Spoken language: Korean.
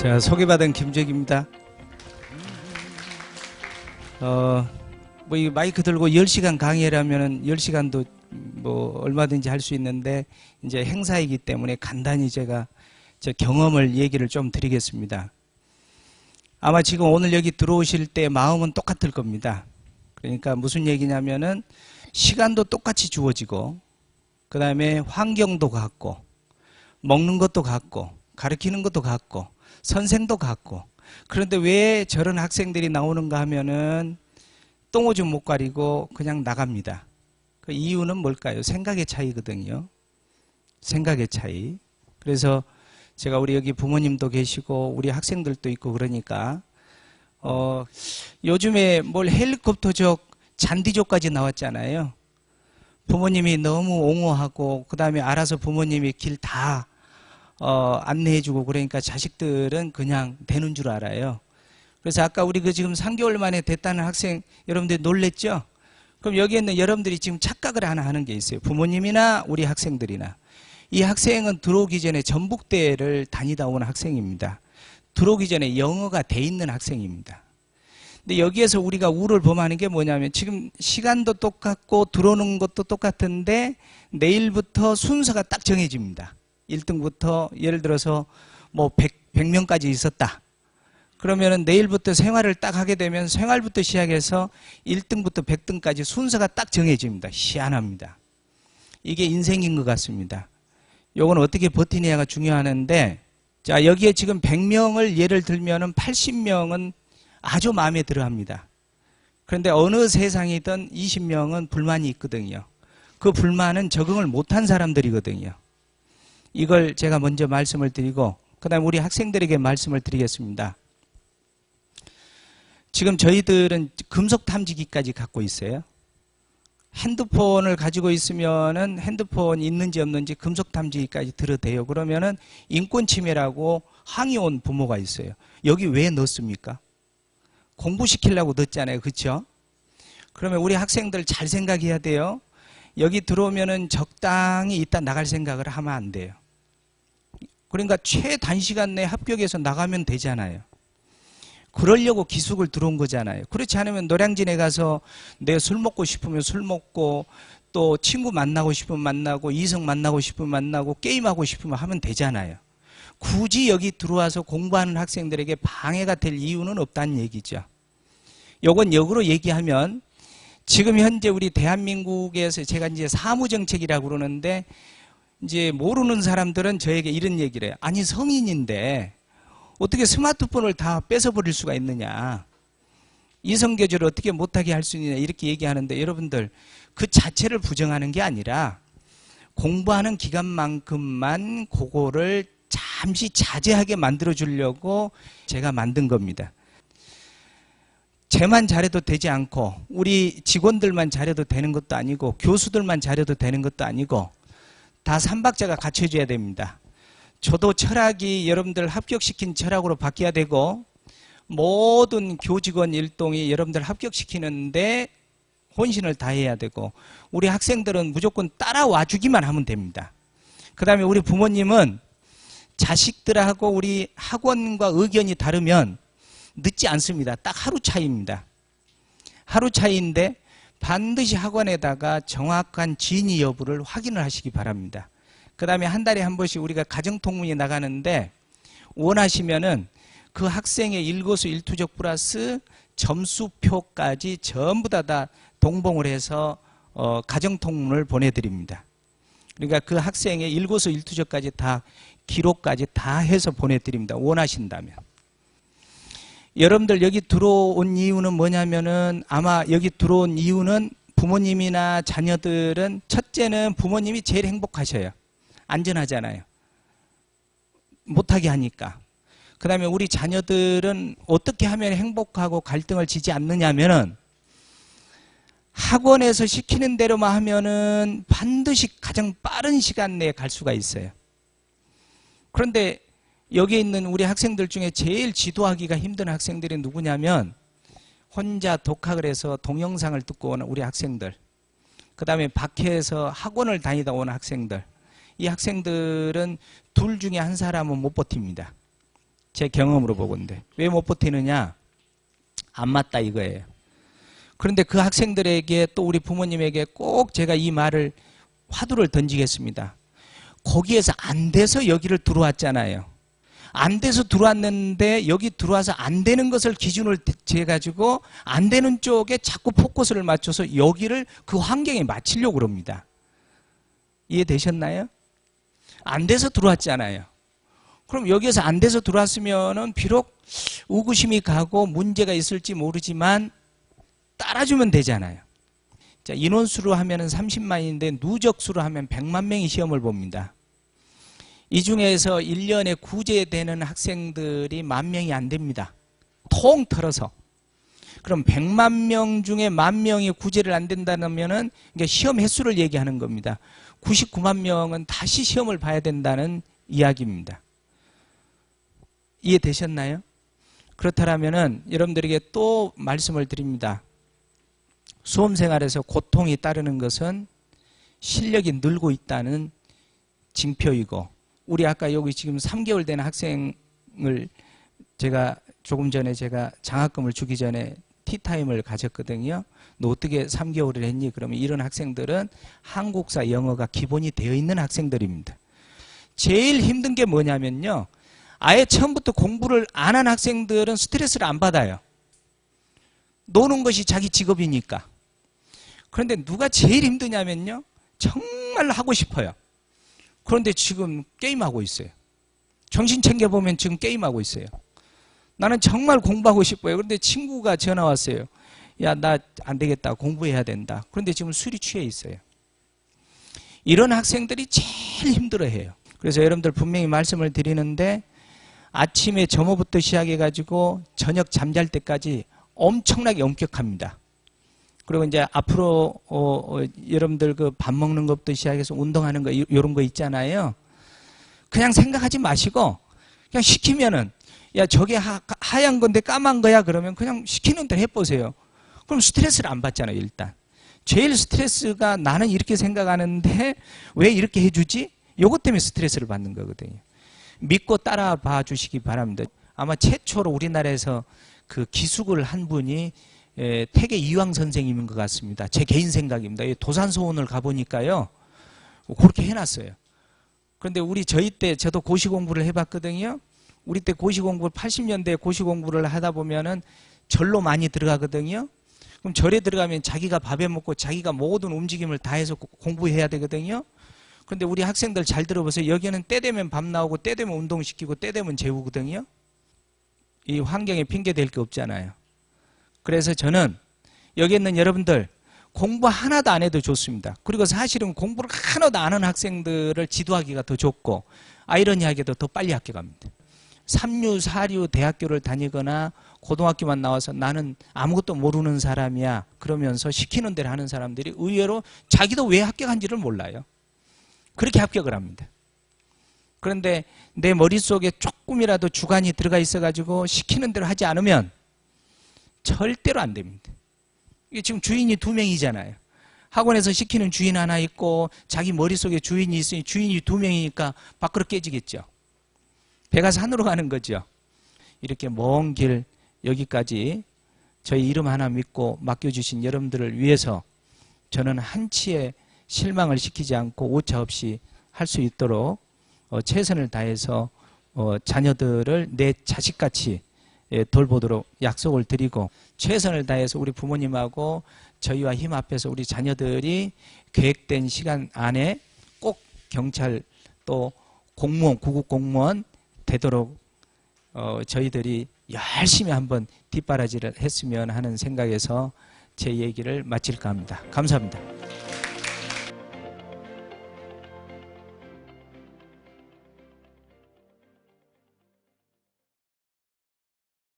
자, 소개받은 김재기입니다. 어, 뭐, 이 마이크 들고 10시간 강의라면은 10시간도 뭐, 얼마든지 할 수 있는데, 이제 행사이기 때문에 간단히 제가 제 경험을 얘기를 좀 드리겠습니다. 아마 지금 오늘 여기 들어오실 때 마음은 똑같을 겁니다. 그러니까 무슨 얘기냐면은, 시간도 똑같이 주어지고, 그 다음에 환경도 같고, 먹는 것도 같고, 가르치는 것도 같고, 선생도 같고 그런데 왜 저런 학생들이 나오는가 하면은 똥오줌 못 가리고 그냥 나갑니다. 그 이유는 뭘까요? 생각의 차이거든요. 생각의 차이. 그래서 제가 우리 여기 부모님도 계시고 우리 학생들도 있고 그러니까 어 요즘에 뭘 헬리콥터족 잔디족까지 나왔잖아요. 부모님이 너무 옹호하고 그다음에 알아서 부모님이 길 다 어, 안내해주고 그러니까 자식들은 그냥 되는 줄 알아요. 그래서 아까 우리 그 지금 3개월 만에 됐다는 학생 여러분들 놀랬죠? 그럼 여기 있는 여러분들이 지금 착각을 하나 하는 게 있어요. 부모님이나 우리 학생들이나. 이 학생은 들어오기 전에 전북대를 다니다 온 학생입니다. 들어오기 전에 영어가 돼 있는 학생입니다. 근데 여기에서 우리가 우를 범하는 게 뭐냐면 지금 시간도 똑같고 들어오는 것도 똑같은데 내일부터 순서가 딱 정해집니다. 1등부터 예를 들어서 뭐 100, 100명까지 있었다. 그러면은 내일부터 생활을 딱 하게 되면 생활부터 시작해서 1등부터 100등까지 순서가 딱 정해집니다. 희한합니다. 이게 인생인 것 같습니다. 요건 어떻게 버티냐가 중요하는데 자, 여기에 지금 100명을 예를 들면은 80명은 아주 마음에 들어 합니다. 그런데 어느 세상이든 20명은 불만이 있거든요. 그 불만은 적응을 못한 사람들이거든요. 이걸 제가 먼저 말씀을 드리고 그다음 우리 학생들에게 말씀을 드리겠습니다. 지금 저희들은 금속 탐지기까지 갖고 있어요. 핸드폰을 가지고 있으면은 핸드폰 있는지 없는지 금속 탐지기까지 들어대요. 그러면은 인권 침해라고 항의 온 부모가 있어요. 여기 왜 넣습니까? 공부시키려고 넣었잖아요. 그렇죠? 그러면 우리 학생들 잘 생각해야 돼요. 여기 들어오면은 적당히 이따 나갈 생각을 하면 안 돼요. 그러니까 최단시간 내에 합격해서 나가면 되잖아요. 그러려고 기숙을 들어온 거잖아요. 그렇지 않으면 노량진에 가서 내 술 먹고 싶으면 술 먹고 또 친구 만나고 싶으면 만나고 이성 만나고 싶으면 만나고 게임하고 싶으면 하면 되잖아요. 굳이 여기 들어와서 공부하는 학생들에게 방해가 될 이유는 없다는 얘기죠. 요건 역으로 얘기하면 지금 현재 우리 대한민국에서 제가 이제 사무정책이라고 그러는데 이제 모르는 사람들은 저에게 이런 얘기를 해요. 아니 성인인데 어떻게 스마트폰을 다 뺏어버릴 수가 있느냐. 이성교제를 어떻게 못하게 할 수 있느냐 이렇게 얘기하는데 여러분들 그 자체를 부정하는 게 아니라 공부하는 기간만큼만 그거를 잠시 자제하게 만들어 주려고 제가 만든 겁니다. 쟤만 잘해도 되지 않고 우리 직원들만 잘해도 되는 것도 아니고 교수들만 잘해도 되는 것도 아니고 다 삼박자가 갖춰져야 됩니다. 저도 철학이 여러분들 합격시킨 철학으로 바뀌어야 되고 모든 교직원 일동이 여러분들 합격시키는데 혼신을 다해야 되고 우리 학생들은 무조건 따라와 주기만 하면 됩니다. 그 다음에 우리 부모님은 자식들하고 우리 학원과 의견이 다르면 늦지 않습니다. 딱 하루 차이입니다. 하루 차이인데 반드시 학원에다가 정확한 진위 여부를 확인을 하시기 바랍니다. 그 다음에 한 달에 한 번씩 우리가 가정통문이 나가는데 원하시면은 그 학생의 일거수 일투적 플러스 점수표까지 전부 다, 다 동봉을 해서 어, 가정통문을 보내드립니다. 그러니까 그 학생의 일거수 일투적까지 다 기록까지 다 해서 보내드립니다. 원하신다면. 여러분들 여기 들어온 이유는 뭐냐면은 아마 여기 들어온 이유는 부모님이나 자녀들은 첫째는 부모님이 제일 행복하셔요. 안전하잖아요. 못하게 하니까. 그 다음에 우리 자녀들은 어떻게 하면 행복하고 갈등을 지지 않느냐면은 학원에서 시키는 대로만 하면은 반드시 가장 빠른 시간 내에 갈 수가 있어요. 그런데 여기 있는 우리 학생들 중에 제일 지도하기가 힘든 학생들이 누구냐면 혼자 독학을 해서 동영상을 듣고 오는 우리 학생들 그 다음에 밖에서 학원을 다니다 오는 학생들 이 학생들은 둘 중에 한 사람은 못 버팁니다 제 경험으로 보건데 왜 못 버티느냐? 안 맞다 이거예요. 그런데 그 학생들에게 또 우리 부모님에게 꼭 제가 이 말을 화두를 던지겠습니다. 거기에서 안 돼서 여기를 들어왔잖아요. 안 돼서 들어왔는데 여기 들어와서 안 되는 것을 기준을 재 가지고 안 되는 쪽에 자꾸 포커스를 맞춰서 여기를 그 환경에 맞추려고 그럽니다. 이해되셨나요? 안 돼서 들어왔잖아요. 그럼 여기에서 안 돼서 들어왔으면은 비록 의구심이 가고 문제가 있을지 모르지만 따라주면 되잖아요. 자, 인원수로 하면은 30만인데 누적수로 하면 100만 명이 시험을 봅니다. 이 중에서 1년에 구제되는 학생들이 만 명이 안 됩니다. 통틀어서. 그럼 100만 명 중에 만 명이 구제를 안 된다면은 시험 횟수를 얘기하는 겁니다. 99만 명은 다시 시험을 봐야 된다는 이야기입니다. 이해되셨나요? 그렇다면은 여러분들에게 또 말씀을 드립니다. 수험 생활에서 고통이 따르는 것은 실력이 늘고 있다는 징표이고 우리 아까 여기 지금 3개월 된 학생을 제가 조금 전에 제가 장학금을 주기 전에 티타임을 가졌거든요. 너 어떻게 3개월을 했니? 그러면 이런 학생들은 한국사 영어가 기본이 되어 있는 학생들입니다. 제일 힘든 게 뭐냐면요. 아예 처음부터 공부를 안 한 학생들은 스트레스를 안 받아요. 노는 것이 자기 직업이니까. 그런데 누가 제일 힘드냐면요. 정말 하고 싶어요. 그런데 지금 게임하고 있어요. 정신 챙겨보면 지금 게임하고 있어요. 나는 정말 공부하고 싶어요. 그런데 친구가 전화 왔어요. 야, 나 안 되겠다. 공부해야 된다. 그런데 지금 술이 취해 있어요. 이런 학생들이 제일 힘들어 해요. 그래서 여러분들 분명히 말씀을 드리는데 아침에 점호부터 시작해가지고 저녁 잠잘 때까지 엄청나게 엄격합니다. 그리고 이제 앞으로 어, 어, 여러분들 그 밥 먹는 것부터 시작해서 운동하는 거 이런 거 있잖아요. 그냥 생각하지 마시고 그냥 시키면은 야 저게 하, 하얀 건데 까만 거야 그러면 그냥 시키는 대로 해보세요. 그럼 스트레스를 안 받잖아요 일단. 제일 스트레스가 나는 이렇게 생각하는데 왜 이렇게 해주지? 요것 때문에 스트레스를 받는 거거든요. 믿고 따라봐 주시기 바랍니다. 아마 최초로 우리나라에서 그 기숙을 한 분이 에, 태계 이황 선생님인 것 같습니다. 제 개인 생각입니다. 도산소원을 가보니까요. 그렇게 해놨어요. 그런데 우리 저희 때 저도 고시 공부를 해봤거든요. 우리 때 고시 공부 80년대 고시 공부를 하다 보면은 절로 많이 들어가거든요. 그럼 절에 들어가면 자기가 밥에 먹고 자기가 모든 움직임을 다 해서 공부해야 되거든요. 그런데 우리 학생들 잘 들어보세요. 여기는 때 되면 밥 나오고 때 되면 운동시키고 때 되면 재우거든요. 이 환경에 핑계 댈 게 없잖아요. 그래서 저는 여기 있는 여러분들 공부 하나도 안 해도 좋습니다. 그리고 사실은 공부를 하나도 안 하는 학생들을 지도하기가 더 좋고 아이러니하게도 더 빨리 학교 갑니다. 3류, 4류 대학교를 다니거나 고등학교만 나와서 나는 아무것도 모르는 사람이야 그러면서 시키는 대로 하는 사람들이 의외로 자기도 왜 합격한지를 몰라요. 그렇게 합격을 합니다. 그런데 내 머릿속에 조금이라도 주관이 들어가 있어가지고 시키는 대로 하지 않으면 절대로 안 됩니다. 이게 지금 주인이 두 명이잖아요. 학원에서 시키는 주인 하나 있고 자기 머릿속에 주인이 있으니 주인이 두 명이니까 밖으로 깨지겠죠. 배가 산으로 가는 거죠. 이렇게 먼 길 여기까지 저희 이름 하나 믿고 맡겨주신 여러분들을 위해서 저는 한치의 실망을 시키지 않고 오차 없이 할 수 있도록 어, 최선을 다해서 어, 자녀들을 내 자식같이 예, 돌보도록 약속을 드리고 최선을 다해서 우리 부모님하고 저희와 힘 합해서 우리 자녀들이 계획된 시간 안에 꼭 경찰 또 공무원 구급 공무원 되도록 어, 저희들이 열심히 한번 뒷바라지를 했으면 하는 생각에서 제 얘기를 마칠까 합니다. 감사합니다.